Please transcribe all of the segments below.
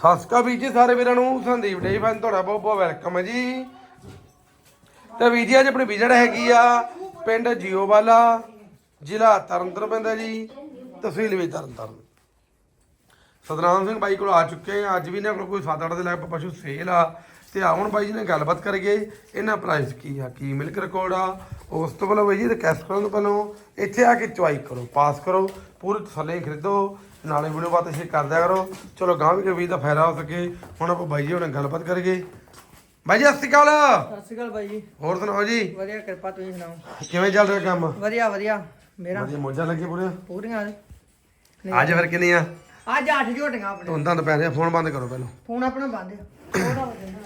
ਸਤਿ ਸ਼੍ਰੀ ਅਕਾਲ ਵੀਰ ਜੀ ਸਾਰੇ ਵੀਰਾਂ ਨੂੰ, ਸੰਦੀਪ ਡੇ ਫੈਨ ਤੁਹਾਡਾ ਬਹੁਤ ਬਹੁਤ ਵੈਲਕਮ ਹੈ ਜੀ। ਤੇ ਵੀਰ ਜੀ ਅੱਜ ਆਪਣੀ ਵਿਜਟ ਹੈਗੀ ਆ ਪਿੰਡ ਜੀਓਵਾਲਾ, ਜ਼ਿਲ੍ਹਾ ਤਰਨਤਾਰਨ ਪੈਂਦਾ ਜੀ, ਤਹਿਸੀਲ ਵੀ ਤਰਨਤਾਰਨ। ਸਤਨਾਮ ਸਿੰਘ ਬਾਈ ਕੋਲ ਆ ਚੁੱਕੇ ਆ, ਅੱਜ ਵੀ ਇਹਨਾਂ ਕੋਲ ਕੋਈ 7-8 ਦੇ ਲੱਗ ਪਸ਼ੂ ਸੇਲ ਆ। ਤੇ ਆ ਹੁਣ ਬਾਈ ਜੀ ਨੇ ਗੱਲਬਾਤ ਕਰੀਏ ਇਹਨਾਂ ਪ੍ਰਾਈਸ ਕੀ ਆ ਕੀ ਮਿਲਕ ਰਿਕਾਰਡ ਆ ਉਸ ਤੋਂ ਪਹਿਲਾਂ ਬਾਈ ਜੀ ਰਿਕਵੈਸਟ ਕਰਨ ਤੋਂ ਪਹਿਲਾਂ ਇੱਥੇ ਆ ਕੇ ਚੁਆਈ ਕਰੋ ਪਾਸ ਕਰੋ ਪੂਰੀ ਤਸੱਲੀ ਖਰੀਦੋ ਨਾਲੇ ਵੀਡੀਓ ਬਾਤ ਸ਼ੇਅਰ ਕਰਦਿਆ ਕਰੋ। ਚਲੋ ਗਾਂ ਵੀ ਕੋਈ ਦਾ ਫਾਇਦਾ ਹੋ ਸਕੇ ਹੁਣ ਆਪਾਂ ਬਾਈ ਜੀ ਹੁਣ ਗੱਲਬਾਤ ਕਰੀਏ। ਬਾਈ ਜੀ ਸਤਿ ਸ਼੍ਰੀ ਅਕਾਲ। ਸਤਿ ਸ਼੍ਰੀ ਅਕਾਲ ਬਾਈ ਜੀ। ਹੋਰ ਸੁਣਾਓ ਜੀ? ਵਧੀਆ ਕਿਰਪਾ ਤੁਸੀਂ ਸੁਣਾਓ? ਕਿਵੇਂ ਚੱਲ ਰਿਹਾ ਕੰਮ? ਵਧੀਆ ਵਧੀਆ। ਮੇਰਾ ਵਧੀਆ ਮੋਜਾਂ ਲੱਗੀਆਂ ਪੂਰੀਆਂ? ਪੂਰੀਆਂ ਅੱਜ ਫਿਰ ਕਿੰਨੀ ਆ ਅੱਜ ਅੱਠ ਝੋਟੀਆਂ ਆਪਣੇ। ਪੈ ਰਿਹਾ ਫੋਨ ਬੰਦ ਕਰੋ ਪਹਿਲਾਂ। ਫੋਨ ਆਪਣਾ ਬੰਦ ਆ।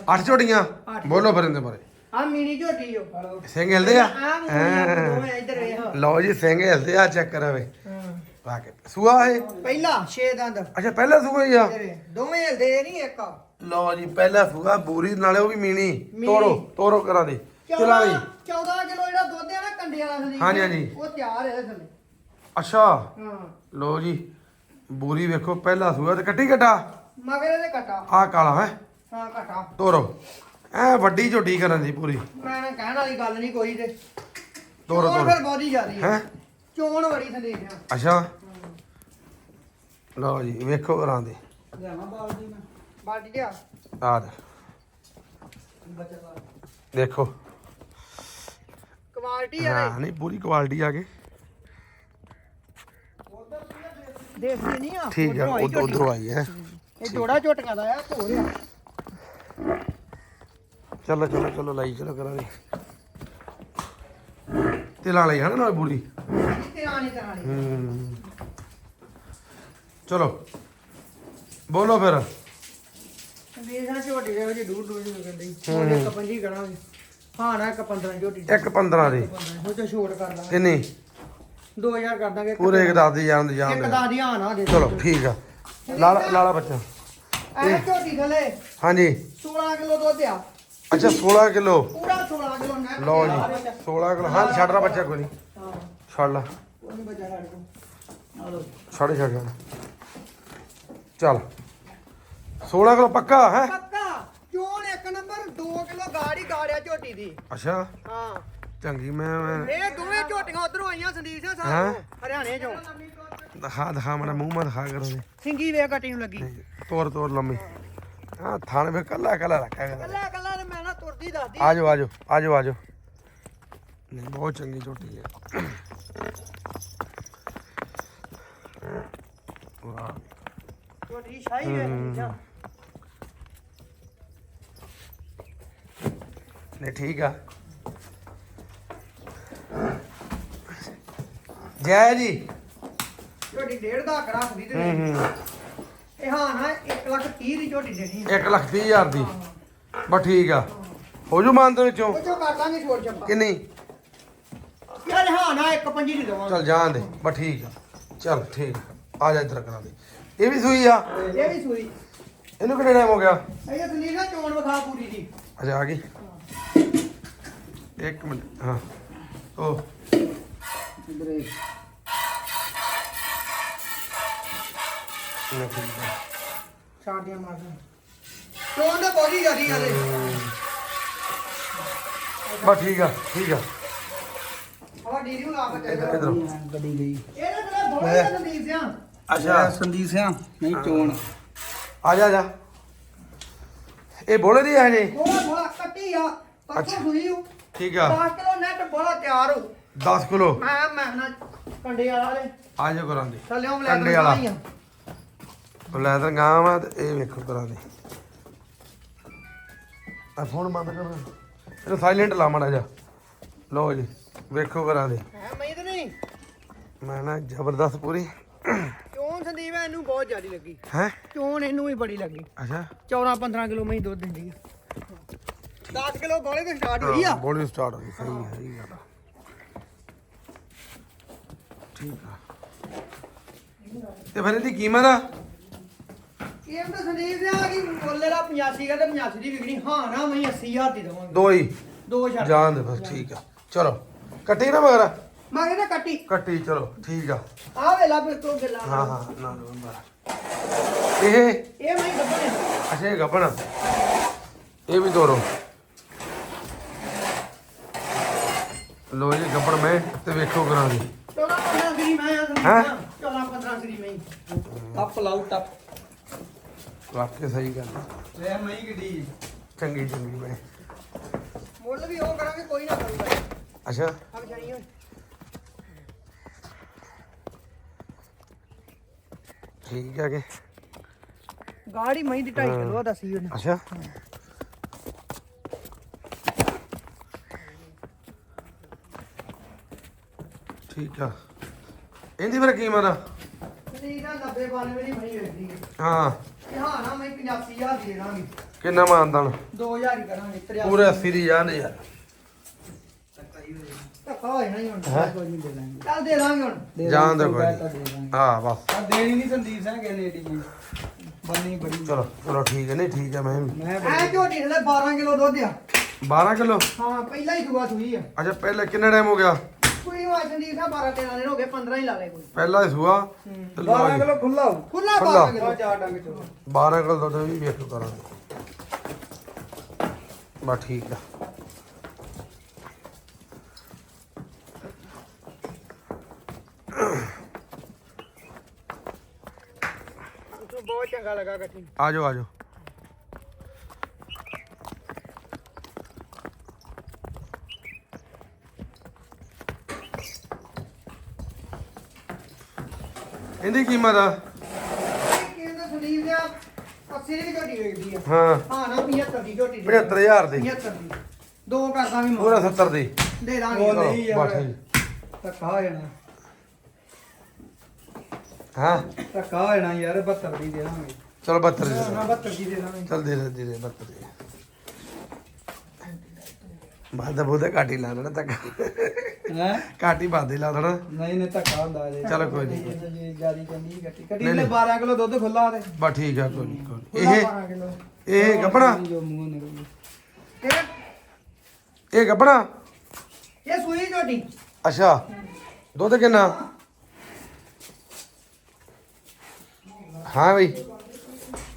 ਅੱਠ ਝੋਟੀਆਂ? ਬੋਲੋ ਫਿਰ ਇਹਦੇ ਬਾਰੇ। ਆ ਮਿਨੀ ਝੋਟੀ ਓ ਸਿੰਘ ਹਿਲਦੇ ਆ? ਆ ਮੁੰਡੀਆਂ ਦੋਵੇਂ ਇੱਧਰ ਵੇਖ ਲਓ ਜੀ ਸਿੰਘ ਹਿਲਦੇ ਆ ਚੈੱਕ ਕਰਾਵੇ ਹਾਂ। ਪਾ ਕੇ। ਸੂਆ ਇਹ? ਪਹਿਲਾ 6 ਦੰਦ। ਅੱਛਾ ਪਹਿਲਾ ਸੂਆ ਹੀ ਆ। ਤੇਰੇ ਦੋਵੇਂ ਹਿਲਦੇ ਨਹੀਂ ਇੱਕ। ਲਓ ਜੀ ਪਹਿਲਾ ਸੂਆ ਬੂਰੀ ਨਾਲੇ ਉਹ ਵੀ ਮੀਣੀ। ਮੀਣੀ। ਤੋਰੋ ਤੋਰੋ ਕਰਾਂ ਦੇ। ਚਲਾ ਜੀ 14 ਕਿਲੋ ਜਿਹੜਾ ਦੁੱਧ ਹੈ ਨਾ ਕੰਡੇ ਵਾਲਾ ਸੰਦੀਪ ਹਾਂਜੀ, ਹਾਂਜੀ। ਉਹ ਤਿਆਰ ਹੈ ਥੱਲੇ। ਅੱਛਾ। ਹਾਂ। ਲਓ ਜੀ ਬੂਰੀ ਵੇਖੋ ਪਹਿਲਾ ਸੂਆ ਤੇ ਕੱਟੀ ਕੱਟਾ ਮਗਰ ਇਹਦੇ ਕਟਾ ਆ ਕਾਲਾ ਹੈ? ਹਾਂ ਤੋਰੋ। ਐ ਵੱਡੀ ਝੋਟੀ ਕਰਨ ਦੀ ਪੂਰੀ। ਮੈਂ ਨਾ ਕਹਿਣ ਵਾਲੀ ਗੱਲ ਨਹੀਂ ਕੋਈ ਤੇ। ਤੋਰੋ ਚੋਣ ਤੋਰੋ। ਫਿਰ ਬਹੁਤੀ ਜ਼ਿਆਦੀ ਹੈ ਹੈ? ਚੋਣ ਬੜੀ ਸੰਦੀਪ ਆ। ਅੱਛਾ। ਲਓ ਜੀ ਵੇਖੋ ਕਰਾਂ ਦੇ। ਬਾਲਟੀ ਲਿਆ। ਆ ਦੇ। ਦੇਖੋ ਕੁਆਲਿਟੀ ਹੈ ਹਾਂ ਨਹੀਂ ਪੂਰੀ ਕੁਆਲਿਟੀ ਆ ਗਈ। ਦੇਖਦੇ ਨਹੀਂ ਆ ਠੀਕ ਆ ਉੱਧਰੋਂ ਆਈ ਹੈ। ਇਹ ਜੋੜਾ ਝੋਟੀਆਂ ਦਾ ਆ ਧੋ ਰਿਹਾ ਚਲੋ ਚਲੋ ਚਲੋ ਲਾਈ ਚਲੋ ਕਰਾਂਗੇ। ਤਿਲਾਂ ਲਈ ਹਨਾ ਨਾਲ ਪੂਰੀ ਕਿਤੇ ਆਣੀ ਤਰਾਣੀ ਹੂੰ। ਚਲੋ। ਬੋਲੋ ਫਿਰ। ਵੇਖਣਾ ਝੋਟੀ ਦੇ ਵਿੱਚ ਦੂਰ ਦੂਰ ਨੂੰ ਕਹਿੰਦੀ ਹੁਣ ਇੱਕ ਪੰਜੀ ਕਰਾਂਗੇ। ਹਾਂ ਨਾ ਇੱਕ 15 ਝੋਟੀ ਇੱਕ 15 ਦੀ। ਉਹ ਚ ਛੋੜ ਕਰ ਦਾਂਗੇ ਕਿੰਨੀ? 2000 ਕਰ ਦਾਂਗੇ ਪੂਰੇ ਇੱਕ ਦੱਸ ਦੀ ਜਾਣ ਦੀ ਜਾਣ ਇੱਕ ਦੇ। ਦਾ ਦੀ ਹਾਂ ਨਾ ਦੇ। ਚਲੋ ਠੀਕ ਆ। ਲਾਲਾ ਲਾਲਾ ਬੱਚਾ। ਇਹ ਝੋਟੀ ਥਲੇ। ਹਾਂਜੀ। 16 ਕਿਲੋ ਦੁੱਧ ਆ। ਅੱਛਾ 16 ਕਿਲੋ। ਪੂਰਾ 16 ਕਿਲੋ ਨਾ ਲਓ ਜੀ 16 ਕਿਲੋ। ਹਾਂ ਛੱਡ ਰਾ ਬੱਚਾ ਕੋਈ ਨਹੀਂ ਹਾਂ। ਛੱਡ ਲਾ। ਉਹ ਨਹੀਂ ਬਚਾ ਲਓ ਛੱਡ ਛੱਡ ਛੱਡ। ਚੱਲ। 16 ਕਿਲੋ ਪੱਕਾ ਹੈ? ਪੱਕਾ। ਚੋਣ ਇੱਕ ਨੰਬਰ 2 ਕਿਲੋ ਗਾੜੀ ਗਾੜਿਆ ਝੋਟੀ ਦੀ। ਅੱਛਾ। ਹਾਂ। ਚੰਗੀ ਮੈਂ ਇਹ ਦੋਵੇਂ ਝੋਟੀਆਂ ਉਧਰੋਂ ਆਈਆਂ ਸੰਦੀਪ ਸਿੰਘ? ਸਾਹਿਬ ਹਰਿਆਣੇ ਚੋਂ। ਦਿਖਾ ਦਿਖਾ ਮੇਰਾ ਮੂੰਹ ਮਾ ਦਿਖਾ ਕਰੋ ਸਿੰਗੀ ਵੇ ਕਟੀ ਨੂੰ ਲੱਗੀ। ਤੋਰ ਤੋਰ ਲੰਮੀ। ਹਾਂ ਥਾਣੇ ਵਿੱਚ ਕੱਲਾ ਕੱਲਾ ਰੱਖਿਆ ਕੱਲਾ ਕੱਲਾ ਨੇ ਮੈਂ ਨਾ ਤੁਰਦੀ ਦੱਸਦੀ ਆਜੋ ਆਜੋ ਆਜੋ ਆਜੋ। ਨਹੀਂ ਬਹੁਤ ਚੰਗੀ ਝੋਟੀ ਹੈ। ਵਾਹ ਝੋਟੀ ਸ਼ਾਹੀ ਨਹੀਂ ਠੀਕ ਆ। ਜੈ ਜੀ। ਝੋਟੀ ਡੇਢ ਦਾ ਹੂੰ ਹੂੰ। ਇਹ ਹਾਂ ਨਾ 1 ਲੱਖ 30 ਦੀ ਝੋਟੀ ਦੇਣੀ ਆ। 1 ਲੱਖ ਤੀਹ ਹਜ਼ਾਰ ਦੀ। ਬਸ ਠੀਕ ਆ। ਹੋ ਜੂ ਮਾਨ ਦੇ ਵਿੱਚੋਂ? ਉਹ ਚੋਂ ਕਰ ਦਾਂਗੇ ਛੋੜ ਚੱਪਾ ਕਿੰਨੀ ਯਾਰ ਹਾਂ ਨਾ ਇੱਕ ਪੰਜੀ ਦੀ ਦਵਾਂਗੇ। ਚਲ ਜਾਣ ਦੇ ਬਸ ਠੀਕ ਆ। ਚਲ ਠੀਕ ਆ। ਜਾ ਇੱਧਰ ਕਰਾ ਦੇ। ਇਹ ਵੀ ਸੂਈ ਆ? ਇਹ ਵੀ ਸੂਈ। ਇਹਨੂੰ ਕਿੰਨੇ ਟਾਈਮ ਹੋ ਗਿਆ? ਇਹ ਸੰਦੀਪ ਨਾ ਚੋਣ ਵਿਖਾ ਪੂਰੀ ਦੀ। ਅੱਛਾ ਆ ਗਈ। ਇੱਕ ਮਿੰਟ ਹਾਂ। ਉਹ ਨਹੀਂ ਠੀਕ ਆ। ਛਾੜੀਆਂ ਮਾਰਦਾ ਚੋਣ ਦਾ ਬੋਡੀ ਜਿਆਦੀ ਆ ਦੇ ਬਸ ਠੀਕ ਆ ਠੀਕ ਆ। ਹਵਾ ਡੀਰੀ ਨੂੰ ਲਾ ਕੇ ਇੱਧਰ ਇੱਧਰ। ਗੱਡੀ ਗਈ। ਇਹਦੇ ਤੇ ਬੋੜੀ ਸੰਦੀਪ ਸਿੰਘ ਅੱਛਾ। ਸੰਦੀਪ ਸਿੰਘ ਨਹੀਂ ਚੋਣ। ਆ ਜਾ ਆ ਜਾ। ਇਹ ਬੋਲੇ ਦੀ ਹੈ ਜੀ ਬੋਲਾ ਬੋਲਾ ਕੱਟੀ ਆ। ਪੱਕਾ ਹੋਈ ਉਹ ਠੀਕ ਆ। 10 ਕਿਲੋ ਨੈਟ ਬੋਲਾ ਤਿਆਰ ਹੋ 10 ਕਿਲੋ? ਮੈਂ ਮੈਂ ਨਾ ਕੰਡੇ ਵਾਲਾ ਦੇ ਆ ਜਾ ਕਰਾਂ ਦੇ। ਥੱਲੇ ਲੈ ਕੰਡੇ ਵਾਲਾ। ਉਹ ਲੈਦਰ ਗਾਂ ਆ ਤੇ ਇਹ ਵੇਖੋ ਕਰਾਂ ਦੇ। ਆ ਫੋਨ ਬੰਦ ਕਰ ਇਹਨੂੰ ਸਾਇਲੈਂਟ ਲਾ ਮਾੜਾ ਜਾ ਲਓ ਜੀ ਵੇਖੋ ਕਰਾਂ ਦੇ। ਹੈ ਮੈਂ ਤਾਂ ਨਹੀਂ? ਮੈਂ ਨਾ ਜ਼ਬਰਦਸਤ ਪੂਰੀ। ਚੋਣ ਸੰਦੀਪ ਇਹਨੂੰ ਬਹੁਤ ਜ਼ਿਆਦੀ ਲੱਗੀ। ਹੈ? ਚੋਣ ਇਹਨੂੰ ਵੀ ਬੜੀ ਲੱਗੀ। ਅੱਛਾ। 14 15 ਕਿਲੋ ਮੈਂ ਦੁੱਧ ਦਿੰਦੀ ਆ। 10 ਕਿਲੋ ਗੋਲੇ ਤੋਂ ਸਟਾਰਟ ਹੋਈ ਆ। ਬੋਲੀ ਸਟਾਰਟ ਹੋ ਗਈ ਸਹੀ ਹੈ ਸਹੀ ਗੱਲ ਆ। ਠੀਕ ਆ। ਤੇ ਫਿਰ ਇਹਦੀ ਕੀਮਤ ਆ? ਇਹ ਤਾਂ ਸੰਦੀਪ ਦੇ ਆ ਕਿ ਮੁੱਲ ਦਾ 85 ਦਾ ਤੇ 85 ਦੀ ਵਿਕਣੀ ਹਾਂ ਨਾ ਮੈਂ 80000 ਦੀ ਦਵਾਂਗਾ। ਦੋ ਹੀ। ਦੋ ਛੱਡ ਜਾਣ ਦੇ ਬਸ ਠੀਕ ਆ। ਚਲੋ ਕੱਟੀ ਨਾ ਮਗਰ। ਮੈਂ ਕਹਿੰਦਾ ਕੱਟੀ। ਕੱਟੀ ਚਲੋ ਠੀਕ ਆ। ਆ ਵੇਲਾ ਬਿਲਕੁਲ ਗੱਲਾਂ ਹਾਂ ਹਾਂ ਨਾ ਨਾ ਇਹ? ਇਹ ਮੈਂ ਗੱਬਣੇ ਅੱਛਾ ਇਹ ਗੱਬਣ ਇਹ ਵੀ ਤੋਰੋ। ਲੋ ਜੀ ਗੱਬਣ ਮੈਂ ਤੇ ਵੇਖੋ ਕਰਾਂ ਦੀ। 14 15 ਗਰੀ ਮੈਂ ਹੈਂ? 14 15 ਗਰੀ ਮੈਂ ਟੱਪ ਲਾਉ ਟੱਪ। ਵਾਕਿਆ ਸਹੀ ਗੱਲ ਆ। ਲੈ ਮਈ ਗੱਡੀ। ਚੰਗੀ ਚੰਗੀ ਮੈਂ ਮੁੱਲ ਵੀ ਉਹ ਕਰਾਂਗੇ ਕੋਈ ਨਾ ਕਰੂਗਾ ਅੱਛਾ। ਹਮ ਜਾਣੀ ਹੋਏ ਠੀਕ ਹੈ ਕਿ? ਗਾੜੀ ਮਹੀਂ ਦੀ 2.5 ਕਿਲੋ ਦੱਸੀ ਉਹਨੇ। ਅੱਛਾ। ਠੀਕ ਆ। ਇਹਦੀ ਫਿਰ ਕੀਮਤ? ਆ ਠੀਕ ਆ 90 92 ਦੀ ਮਹੀਂ ਵੇਚਦੀ ਹੈ ਹਾਂ। ਇਹ ਹਾਂ ਨਾ ਮੈਂ 85000 ਦੀ ਦੇ ਦਾਂਗੇ। ਕਿੰਨਾ ਮਾਨਦਾਨ? 2000 ਹੀ ਕਰਾਂਗੇ 83 ਪੂਰੇ 80 ਦੀ ਜਾਨ ਯਾਰ। ਧੱਕਾ ਹੋ ਜਾਣਾ ਹੀ ਹੁਣ? ਕੋਈ ਨਹੀਂ ਦੇ ਦਾਂਗੇ। ਚੱਲ ਦੇ ਦਾਂਗੇ ਹੁਣ। ਦੇ ਜਾਣ ਦਿਓ ਦਾਂਗੇ, ਕੋਈ ਦੇ ਦਾਂਗੇ। ਹਾਂ ਬਸ। ਆ ਦੇਣੀ ਨਹੀਂ ਸੰਦੀਪ ਸਿੰਘ ਕਹਿੰਦੇ ਏਡੀ ਮੈਂ ਬੰਨੀ ਬੜੀ। ਚਲੋ ਚਲੋ ਠੀਕ ਹੈ ਨਹੀਂ ਠੀਕ ਹੈ ਮੈਂ ਵੀ। ਮੈਂ ਐ ਝੋਟੀ ਥਲੇ 12 ਕਿਲੋ ਦੁੱਧ ਆ। 12 ਕਿਲੋ? ਹਾਂ ਪਹਿਲਾਂ ਹੀ ਸੂਆ ਸੂਈ ਆ। ਅੱਛਾ ਪਹਿਲੇ ਕਿੰਨਾ ਟਾਈਮ ਹੋ ਗਿਆ? ਕੋਈ ਵਾਰ ਸੰਦੀਪ ਸਾਹਿਬ 12 13 ਦਿਨ ਹੋ ਗਏ 15 ਹੀ ਲਾ ਲੈ ਕੋਈ। ਪਹਿਲਾ ਹੀ ਸੂਆ ਤੇ ਲਓ 12 ਜੀ। ਕਿਲੋ ਖੁੱਲਾ ਹੋ ਖੁੱਲਾ ਖੁੱਲਾ। 12 ਕਿਲੋ। ਆ ਚਾਰ ਡੰਗ ਚੋ। 12 ਕਿਲੋ ਦੁੱਧ ਵੀ ਵੇਖ ਕਰਾਂਗੇ ਬਸ ਠੀਕ ਆ। ਤੂੰ ਬਹੁਤ ਚੰਗਾ ਲੱਗਾ ਕੱਟੀ ਆ ਜਾਓ ਆ ਜਾਓ। ਇਹਦੀ ਕੀਮਤ ਆ? ਕਹਿੰਦਾ ਸੰਦੀਪ ਨੇ 80 ਦੀ ਝੋਟੀ ਵੇਚਦੀ ਆ ਹਾਂ। ਹਾਂ ਨਾ 75 ਦੀ। ਝੋਟੀ ਦੀ 75000 ਦੀ 75 ਦੀ ਦੋ ਕਰਦਾ ਵੀ ਪੂਰਾ 70 ਦੀ। ਦੇ ਦਾਂਗੇ ਉਹ ਨਹੀਂ ਯਾਰ। ਧੱਕਾ ਹੋ ਜਾਣਾ। ਹਾਂ। ਧੱਕਾ ਹੋ ਜਾਣਾ ਯਾਰ 72 ਦੀ ਦੇ ਦਾਂਗੇ ਚਲੋ 72 ਦੀ ਦੇ ਹਾਂ 72 ਦੀ ਦੇ ਦਾਂਗੇ ਚੱਲ ਦੇ ਦੇ ਦੇ 72 ਦੀ। ਬਾਦ ਬੋਦੇ ਕਾਟੀ ਲਾ ਦੇਣਾ ਤੱਕ ਹੈ? ਕਾਟੀ ਬਾਦੀ ਲਾ ਦੇਣਾ ਨਹੀਂ ਨਹੀਂ ਧੱਕਾ ਹੁੰਦਾ ਜੇ ਚਲੋ ਕੋਈ ਨਹੀਂ। ਜੀ ਜਿਆਦੀ ਚੰਗੀ ਗੱਟੀ ਕੱਟੀ। ਨਹੀਂ, ਨੇ ਨਹੀਂ। 12 ਕਿਲੋ ਦੁੱਧ ਖੁੱਲਾ ਤੇ ਬਸ ਠੀਕ ਆ ਕੋਈ ਨਹੀਂ ਕੋਈ ਨੀ। ਖੁੱਲਾ ਇਹ 12 ਕਿਲੋ। ਇਹ ਗੱਬਣਾ ਜੋ ਮੂੰਹ ਨਿਕਲ। ਇਹ ਇਹ ਗੱਬਣਾ ਇਹ ਸੂਈ ਝੋਟੀ ਅੱਛਾ। ਦੁੱਧ ਕਿੰਨਾ? ਹਾਂ ਬਈ।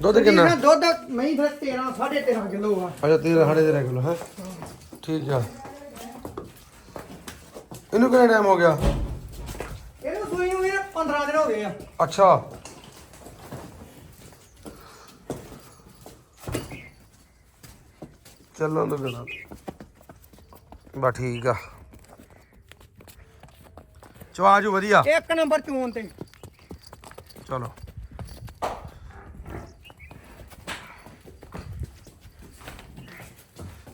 ਦੁੱਧ ਕਿੰਨਾ? ਦੁੱਧ ਮੈਂ ਫਿਰ 13 13.5 ਕਿਲੋ ਆ। ਅੱਛਾ ਤੀਰ ਸਾਢੇ ਤੇਰਾਂ ਕਿਲੋ ਹੈ? ਠੀਕ ਆ। ਇਹਨੂੰ ਕਿੰਨਾ ਟਾਈਮ ਹੋ ਗਿਆ? ਇਹਨੂੰ ਸੂਈ ਨੂੰ ਵੀ 15 ਦਿਨ ਹੋ ਗਏ ਆ। ਅੱਛਾ। ਚੱਲੋ ਨੂੰ ਬਿਨਾ ਬਾ ਠੀਕ ਆ। ਚਵਾਜੂ ਵਧੀਆ। ਇੱਕ ਨੰਬਰ ਚੂਨ ਤੇ। ਚਲੋ।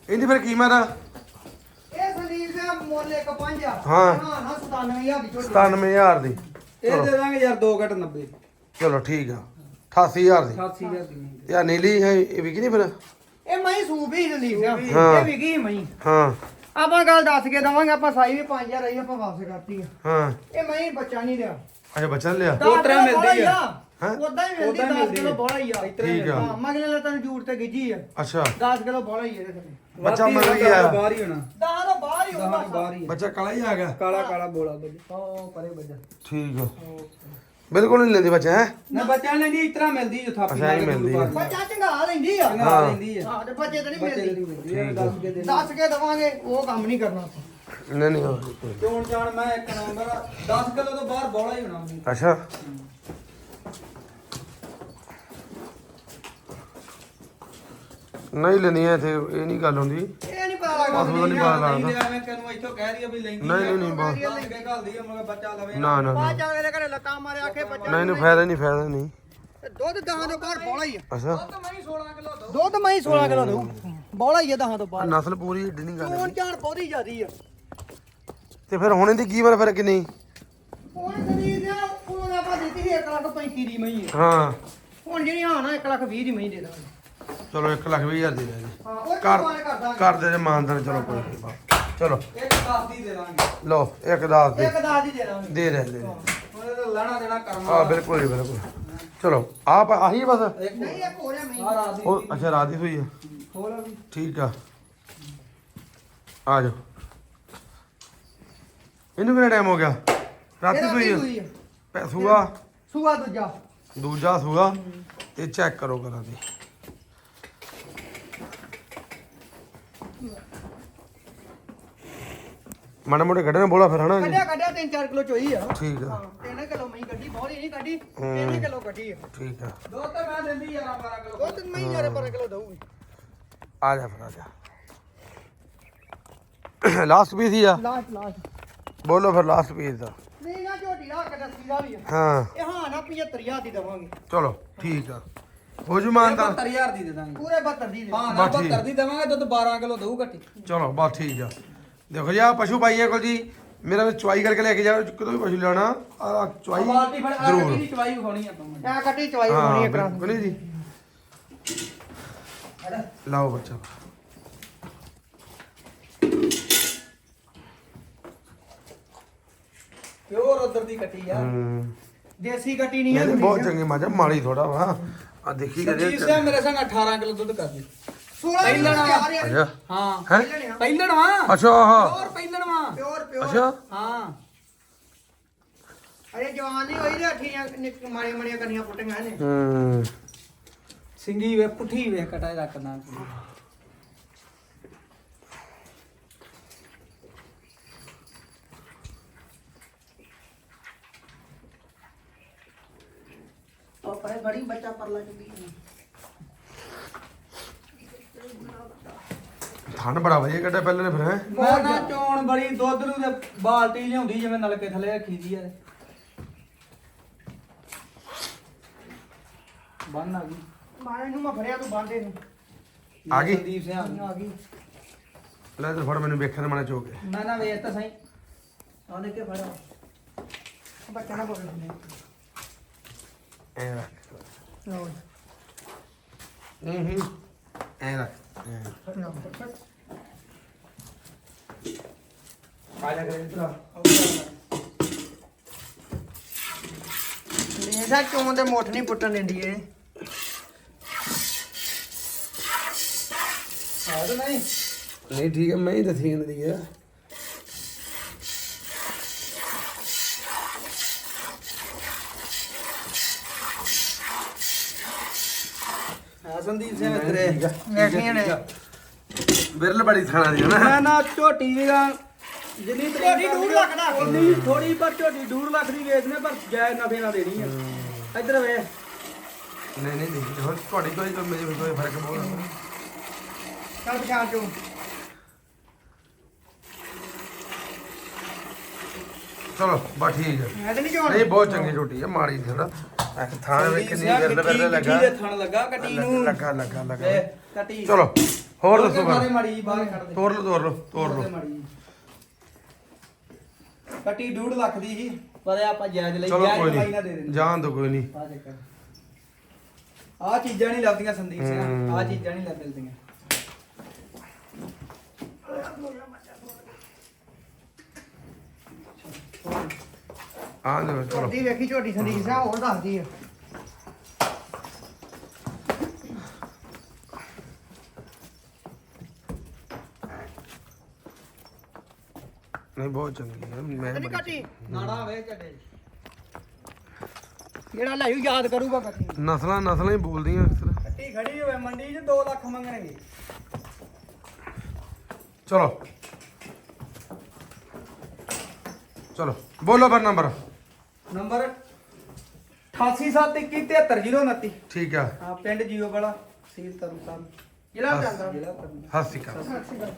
ਇਹਦੀ ਫਿਰ ਕੀਮਤ? ਆ ਇਹ ਮੁੱਲ ਇੱਕ ਪੰਜ ਆ। ਹਾਂ। ਹਾਂ ਨਾ 97000 ਦੀ ਝੋਟੀ। 97000 ਦੀ। ਇਹ ਦੇ ਦਾਂਗੇ ਯਾਰ 2 ਘਟ 90 ਚਲੋ ਠੀਕ ਆ। 88000 ਦੀ। 88000 ਦੀ ਨਹੀਂ ਆ ਨੀਲੀ ਹੈ ਇਹ ਵਿਕੀ ਨਹੀਂ ਫਿਰ? ਇਹ ਮਈ ਸੂਪ ਹੀ ਆ। ਹਾਂ। ਇਹ ਵਿਕੀ ਮਈ ਹਾਂ। ਆਪਾਂ ਗੱਲ ਦੱਸ ਕੇ ਦਵਾਂਗੇ ਆਪਾਂ ਸਾਈ ਵੀ 5000 ਰਹੀ ਆਪਾਂ ਵਾਪਸ ਕਰਤੀ ਆ। ਹਾਂ। ਇਹ ਮਈ ਬੱਚਾ ਨਹੀਂ ਲਿਆ। ਅੱਛਾ ਬੱਚਾ ਲਿਆ? ਦੋ ਤਰ੍ਹਾਂ ਮਿਲਦੀ ਆ। ਹੈਂ? ਉਦਾਂ ਹੀ ਮਿਲਦੀ ਉੱਦਾਂ ਹੀ 10 ਮਿਲਦੀ ਕਿਲੋ ਆ। ਬੋਲਾ ਹੀ ਆ। ਠੀਕ ਆ। ਹਾਂ ਮਗਲੇ ਲੈ ਤੈਨੂੰ ਜੂੜ ਤੇ ਗਿੱਜੀ ਆ। ਅੱਛਾ। 10 ਕਿਲੋ ਬੋਲਾ ਹੀ ਇਹਦੇ ਥੱਲੇ ਬੱਚਾ ਮਰ ਗਿਆ। ਬਾਹਰ ਹੀ ਹੋਣਾ। ਦਹਾਂ ਤੋਂ ਬਾਹਰ ਹੀ ਤੋਂ ਬਾਹਰ ਹੀ ਆ। ਬੱਚਾ ਕਾਲਾ ਹੀ ਆ ਗਿਆ? ਕਾਲਾ ਕਾਲਾ ਬੋਲਾ ਬੱਜ ਉਹ ਪਰੇ ਬੱਜ ਠੀਕ ਆ। ਬਿਲਕੁਲ ਨਹੀਂ ਲੈਂਦੀ ਬੱਚਾ ਹੈ? ਨਾ ਬੱਚਿਆਂ ਨੇ ਨਹੀਂ ਇਤਰਾ ਮਿਲਦੀ ਜੋ ਥਾਪੀ ਅੱਛਾ, ਇਹ ਮਿਲਦੀ ਆ। ਬੱਚਾ ਚੰਗਾ ਲੈਂਦੀ ਆ। ਚੰਗਾ ਹਾਂ। ਲੈਂਦੀ ਆ। ਹਾਂ ਤੇ ਬੱਚੇ ਤੇ ਨਹੀਂ ਬੱਚੇ ਮਿਲਦੀ ਮਿਲਦੀ ਆ। ਦੱਸ ਕੇ ਦੇ ਦੱਸ ਕੇ ਦਵਾਂਗੇ ਉਹ ਕੰਮ ਨਹੀਂ ਕਰਨਾ ਆਪਾਂ। ਨਹੀਂ ਨਹੀਂ। ਚੋਣ ਜਾਣ ਮੈਂ ਇੱਕ ਨੰਬਰ 10 ਕਿਲੋ ਤੋਂ ਬਾਹਰ ਬੋਲਾ ਹੀ ਹੋਣਾ। ਅੱਛਾ। ਨਹੀਂ ਲੈਣੀ ਹੈ ਤੇ ਇਹ ਨਹੀਂ ਗੱਲ ਹੁੰਦੀ। ਇਹ ਨਹੀਂ ਪਤਾ ਨਹੀਂ ਪਤਾ ਨਹੀਂ ਲੱਗਦਾ। ਐਵੇਂ ਕਿਨੂੰ ਇੱਥੋਂ ਕਹਿ ਰਹੀ ਆ ਵੀ ਲੈਂਦੀ ਨਹੀਂ, ਨਹੀਂ, ਨਹੀਂ, ਬਸ। ਲੱਗ ਕੇ ਘਲਦੀ ਆ ਮਗਰ ਬੱਚਾ ਲਵੇ। ਨਾ ਨਾ ਨਾ। ਬਾਅਦ ਜਾ ਕੇ ਘਰੇ ਲੱਤਾਂ ਮਾਰੇ ਆਖੇ ਬੱਚਾ ਨਹੀਂ ਨਹੀਂ ਫਾਇਦਾ ਨਹੀਂ ਫਾਇਦਾ ਨਹੀਂ। ਦੁੱਧ ਦਹਾਂ ਤੋਂ ਬਾਹਰ ਬੋਲਾ ਹੀ ਆ। ਅੱਛਾ। ਦੁੱਧ ਮੈਂ 16 ਕਿਲੋ ਦਊ। ਬੋਲਾ ਹੀ ਆ ਦਹਾਂ ਤੋਂ ਬਾਹਰ। ਨਸਲ ਪੂਰੀ ਏਡੀ ਨਹੀਂ ਗੱਲ ਚੋਣ ਚਾਣ ਬਹੁਤੀ ਜ਼ਿਆਦੀ ਆ। ਤੇ ਫਿਰ ਹੁਣ ਇਹਦੀ ਕੀਮਤ ਫਿਰ ਕਿੰਨੀ? ਹੁਣ ਸਰੀਰ ਦਾ ਹੁਣ ਆਪਾਂ ਦਿੱਤੀ ਸੀ 1 ਲੱਖ 35 ਦੀ ਮਈ ਹਾਂ। ਹੁਣ ਜਿਹੜੀ ਹਾਂ ਨਾ 1 ਲੱਖ 20 ਦੀ ਮਈ ਦੇ। ਦਾਂਗੇ ਚਲੋ 1 ਲੱਖ 20 ਹਜ਼ਾਰ ਦੀ ਲੈ ਜੀ ਹਾਂ ਉਹ ਕਰ ਕਰ ਦਾਂਗੇ। ਕਰ ਦੇ ਮਾਨਦਾਨ ਚਲੋ ਕੋਈ ਨਹੀਂ ਬਾ। ਚਲੋ। ਇੱਕ 10 ਦੀ ਦੇ ਦਾਂਗੇ। ਲਓ ਇੱਕ ਦੱਸ ਦੇ। ਇੱਕ ਦਾਸ ਦੀ ਦੇ ਦਾਂਗੇ। ਦੇ ਰਹੇ ਦੇ ਉਹਨੇ ਤਾਂ ਲੈਣਾ ਦੇਣਾ ਕਰਮ। ਆ ਬਿਲਕੁਲ ਹੀ ਬਿਲਕੁਲ। ਚਲੋ ਆਪ ਆਹੀ ਹੈ ਬਸ? ਇੱਕ ਨਹੀਂ ਇੱਕ ਹੋ ਰਿਹਾ ਮਈ ਆ ਰਾਤ ਦੀ ਉਹ ਅੱਛਾ ਰਾਤ ਦੀ ਹੋਈ ਹੈ ਖੋਲ ਆ ਵੀ। ਠੀਕ ਆ। ਆ ਜਾਓ। ਇਹਨੂੰ ਕਿੰਨਾ ਟਾਈਮ ਹੋ ਗਿਆ? ਰਾਤੀ ਹੈ ਸੂਈ ਆ। ਪੈ- ਸੂਆ? ਸੂਆ ਦੂਜਾ। ਦੂਜਾ ਸੂਆ? ਤੇ ਚੈੱਕ ਕਰੋ ਕਰਾਂ ਦੀ। ਮਾੜੇ ਮੋਟੇ ਕੱਢਣੇ ਬੋਲਾ ਫਿਰ ਹਨਾ ਜੀ? ਕੱਢਿਆ ਕੱਢਿਆ 3-4 ਕਿਲੋ ਚੋਈ ਆ। ਠੀਕ ਆ। ਹਾਂ 3 ਕਿਲੋ ਮਹੀਂ ਕੱਢੀ ਬਹੁਤੀ ਨਹੀਂ ਕੱਢੀ ਹੂੰ। 3 ਕਿਲੋ ਕੱਢੀ ਆ। ਠੀਕ ਆ। ਦੋ ਤਾਂ ਮੈਂ ਦਿੰਦੀ ਯਾਰ 12 ਕਿਲੋ। ਉਹ ਤੇ ਮਹੀਂ ਯਾਰੇ 12 ਕਿਲੋ ਦਊਗੀ। ਆ ਜਾ ਫਿਰ ਆ ਜਾ। ਲਾਸਟ ਪੀਸ ਹੀ ਆ। ਲਾਸਟ ਲਾਸਟ ਬੋਲੋ ਫਿਰ ਲਾਸਟ ਪੀਸ ਦਾ। ਨਹੀਂ ਨਾ ਝੋਟੀ ਦਾ ਕੱਢਾ ਸੀਗਾ ਵੀ ਆ। ਹਾਂ। ਇਹ ਹਾਂ ਨਾ 75000 ਦੀ ਦਵਾਂਗੇ। ਚਲੋ ਠੀਕ ਆ। ਹੋ ਜੂ ਮਾਨਤਾ। 72000 ਦੀ ਦੇ ਦਾਂਗੇ। ਪੂਰੇ 72 ਦੀ ਦੇ ਹਾਂ ਨਾ ਬਸ ਠੀਕ। 72 ਦੀ ਦੇਵਾਂਗੇ ਦੁੱਧ 12 ਕਿਲੋ ਦਊ ਘੱਟੀ। ਚਲੋ ਬਸ ਠੀਕ ਆ। ਦੇਖੋ ਜੀ ਆ ਪਸ਼ੂ ਭਾਈਆਂ ਕੋਲ ਜੀ। ਮੇਰਾ ਵੀ ਚੁਆਈ ਕਰਕੇ ਲੈ ਕੇ ਜਾਓ ਕਿਤੋਂ ਵੀ ਪਸ਼ੂ ਲੈਣਾ ਆ ਚੁਆਈ ਬਾਲਟੀ ਫੜ ਆ ਜ਼ਰੂਰ। ਗੱਡੀ ਦੀ ਚਵਾਈ ਵਿਖਾਉਣੀ ਆਪਾਂ। ਨੂੰ। ਇਹ ਕੱਟੀ ਚਵਾਈ ਹੋਣੀ ਹਾਂ ਹੈ ਕਰਾਂ ਬਿਲਕੁਲ ਜੀ। ਲਾਓ ਬੱਚਾ। ਪਿਓਰ ਉਧਰ ਦੀ ਕੱਟੀ ਆ। ਹੂੰ। ਦੇਸੀ ਕੱਟੀ ਨਹੀਂ ਇਹ ਬਹੁਤ ਚੰਗੀ ਮਾਜਾ ਮਾੜੀ ਥੋੜਾ ਵਾ। ਆ ਦੇਖੀ ਸੱਚੀ ਕਦੇ ਸਿਆ ਮੇਰੇ ਸੰਗ 18 ਕਿਲੋ ਦੁੱਧ ਕਰ ਦੇ 16 ਪਹਿਲਣ ਆ। ਅੱਛਾ। ਹਾਂ। ਹੈ? ਪਹਿਲਣ ਵਾ ਅੱਛਾ ਹਾਂ। ਪਿਓਰ ਪਹਿਲਣ ਵਾ ਪਿਓਰ ਪਿਓਰ। ਅੱਛਾ। ਹਾਂ। ਅਰੇ ਜਵਾਨ ਨਹੀਂ ਹੋਈ ਤੇ ਅੱਠੀਆਂ ਨਿੱਕ ਮਾੜੀਆਂ ਮਾੜੀਆਂ ਕੰਨੀਆਂ ਪੁੱਟੀਆਂ ਨੇ ਹੂੰ। ਸਿੰਗੀ ਵੇ ਪੁੱਠੀ ਵੇ ਕਟਾਈ ਰੱਖਣਾ ਪਰੇ ਬੜੀ ਬੱਚਾ ਪਰਲਾ ਚੁੱਕੀ ਠੰਡ ਬੜਾ ਵਧੀਆ ਕੱਢਿਆ ਪਹਿਲੇ ਨੇ ਫਿਰ ਹੈ? ਮੈਂ ਨਾ ਚੋਣ ਬੜੀ ਦੁੱਧ ਨੂੰ ਤੇ ਬਾਲਟੀ ਲਿਆਉਂਦੀ ਜਿਵੇਂ ਨਲਕੇ ਥੱਲੇ ਰੱਖੀ ਦੀ ਆ। ਬੰਨ ਆ ਗਈ। ਮੈਂ ਫੜਿਆ ਤੂੰ ਬਾਂਦੇ ਨੂੰ। ਆ ਗਈ? ਸੰਦੀਪ ਸਿੰਘ ਆ ਗਈ। ਆ ਗਈ। ਲੈ ਤੇ ਫੜ ਮੈਨੂੰ ਵੇਖਣ ਮਾਣਾ ਚੋਕੇ ਮੈਂ ਨਾ ਵੇਖ ਤਾਂ ਸਹੀ। ਦੇ ਕੇ ਫੜਾ। ਬੱਚਾ ਨਾ ਬੋਲੇ। ਐ ਰੱਖ। ਲਓ ਹੂੰ ਹੂੰ। ਐ ਰੱਖ ਐਂ। ਆ ਜਾ ਕਰੇ ਤਰਾ ਇਹਦਾ ਚੋਂ ਦੇ ਮੁੱਠ ਨਹੀਂ ਪੁੱਟਣ ਦਿੰਦੀ ਏ ਆ ਤਾਂ ਨਹੀਂ। ਨਹੀਂ ਠੀਕ ਹੈ ਮੈਂ ਹੀ ਦੱਸੀ ਜਾਂਦੀ ਹੈ ਆ ਸੰਦੀਪ ਸਿੰਘ ਤੇਰੇ। ਵੇਖੀਆਂ ਨੇ ਬਿਰਲ ਬੜੀ ਥਾਣਾ ਦੀ ਨਾ। ਮੈਂ ਨਾ ਝੋਟੀ ਵੀਰਾਂ ਜਿੰਨੀ ਝੋਟੀ ਡੂਢ ਲੱਖ ਦਾ। ਉਨੀ ਥੋੜੀ ਪਰ ਝੋਟੀ ਡੂਢ ਲੱਖ ਦੀ ਵੇਚਨੇ ਪਰ ਜਾਇਜ਼ ਨਫੇ ਨਾਲ ਦੇਣੀ ਆ। ਇੱਧਰ ਵੇ ਨਹੀਂ ਨਹੀਂ ਨਹੀਂ ਹੁਣ ਤੁਹਾਡੀ ਕੋਈ ਕੋਈ ਮੇਰੇ ਕੋਈ ਫ਼ਰਕ ਬੋਲ ਚੱਲ ਪਛਾਣ ਚੋਂ। ਚਲੋ ਬਾ ਠੀਕ ਹੈ ਨਹੀਂ ਬਹੁਤ ਚੰਗੀ ਝੋਟੀ ਹੈ ਮਾੜੀ ਥੋੜਾ ਥਾਂ ਵਿੱਚ ਕਿੰਨੀ ਬਿਰਲ ਬਿਰਲ ਲੱਗਾ। ਦੇ ਥਣ ਲੱਗਾ ਕੱਟੀ ਨੂੰ। ਲੱਗਾ ਲੱਗਾ ਲੱਗਾ। ਵੇ ਕੱਟੀ ਚਲੋ ਹੋਰ ਦੱਸੋ ਫਿਰ ਮਾੜੀ ਜੀ ਬਾਹਰ ਕੱਢ ਦੇ। ਤੋੜ ਲਓ ਤੋੜ ਲਓ ਤੋੜ ਲਓ। ਦੇ ਮਾੜੀ ਜੀ। ਕੱਟੀ ਡੂਢ ਲੱਖ ਦੀ ਸੀ ਪਰ ਇਹ ਆਪਾਂ ਜਾਇਜ਼ ਲਈ ਚਲੋ ਜਾਇਜ਼ ਕੋਈ ਕਮਾਈ ਨਾ ਦੇ ਨਹੀਂ ਦੇਣੀ ਜਾਣ ਦੋ ਕੋਈ ਨਹੀਂ। ਆ ਚੱਕਰ ਆ ਚੀਜ਼ਾਂ ਨਹੀਂ ਲੱਭਦੀਆਂ ਸੰਦੀਪ ਸਿੰਘ। ਆ ਚੀਜ਼ਾਂ ਨਹੀਂ ਲੱਭਦੀਆਂ ਆ ਜਾਓ ਚਲੋ। ਝੋਟੀ ਵੇਖੀ ਝੋਟੀ ਸੰਦੀਪ ਹੋਰ ਦੱਸਦੀ ਆ। ਨਹੀਂ ਬਹੁਤ ਚੰਗੀ ਹੈ ਮੈਂ ਨਹੀਂ ਬੜੀ- ਕੱਟੀ ਨਾੜਾ ਵੇ ਚੱਡੇ ਜਿਹੜਾ ਲਾਇਓ ਯਾਦ ਕਰੂਗਾ ਕੱਟੀ ਨਸਲਾਂ ਨਸਲਾਂ ਹੀ ਬੋਲਦੀਆਂ ਅਕਸਰ ਕੱਟੀ ਖੜੀ ਹੋਵੇ ਮੰਡੀ 'ਚ 2 ਲੱਖ ਮੰਗਣਗੇ। ਚਲੋ। ਚਲੋ ਬੋਲੋ ਫਿਰ ਨੰਬਰ। ਨੰਬਰ 8871733029 ਠੀਕ ਆ। ਆ ਪਿੰਡ ਜੀਓ ਵਾਲਾ ਸੀਲ ਤਰਨਤਾਰਨ ਜ਼ਿਲ੍ਹਾ ਜਾਂਦਾ ਜ਼ਿਲ੍ਹਾ ਤਰਨ ਸਤਿ ਸ਼੍ਰੀ ਅਕਾਲ। ਸਤਿ ਸ਼੍ਰੀ ਅਕਾਲ।